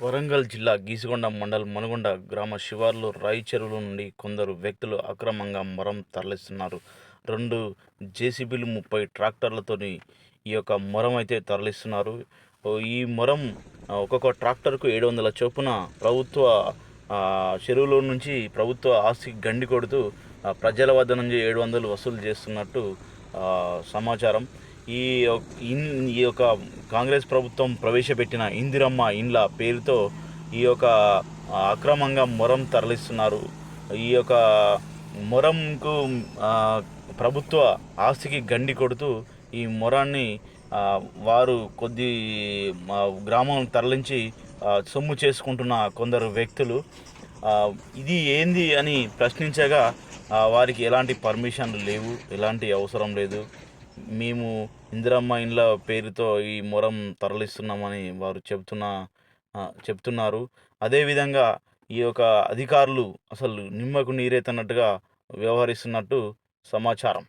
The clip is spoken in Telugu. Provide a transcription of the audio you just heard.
వరంగల్ జిల్లా గీసుగొండ మండలం మనుగొండ గ్రామ శివార్లు రాయి చెరువుల నుండి కొందరు వ్యక్తులు అక్రమంగా మరం తరలిస్తున్నారు. రెండు జేసీబీలు ముప్పై ట్రాక్టర్లతోని ఈ యొక్క మొరం అయితే తరలిస్తున్నారు. ఈ మొరం ఒక్కొక్క ట్రాక్టర్కు ఏడు వందల చొప్పున ప్రభుత్వ చెరువులో నుంచి ప్రభుత్వ ఆస్తి గండి కొడుతూ ప్రజల వద్ద నుంచి ఏడు వందలు వసూలు చేస్తున్నట్టు సమాచారం. ఈ ఇన్- ఈ యొక్క కాంగ్రెస్ ప్రభుత్వం ప్రవేశపెట్టిన ఇందిరమ్మ ఇండ్ల పేరుతో ఈ యొక్క అక్రమంగా మొరం తరలిస్తున్నారు. ఈ యొక్క మొరంకు ప్రభుత్వ ఆస్తికి గండి కొడుతూ ఈ మొరాన్ని వారు కొద్ది గ్రామం తరలించి సొమ్ము చేసుకుంటున్న కొందరు వ్యక్తులు ఇది ఏంది అని ప్రశ్నించగా వారికి ఎలాంటి పర్మిషన్లు లేవు ఎలాంటి అవసరం లేదు. మేము ఇందిరమ్మ ఇండ్ల పేరుతో ఈ మొరం తరలిస్తున్నామని వారు చెబుతున్న చెప్తున్నారు. అదేవిధంగా ఈ యొక్క అధికారులు అసలు నిమ్మకు నీరెత్తనట్టుగా వ్యవహరిస్తున్నట్టు సమాచారం.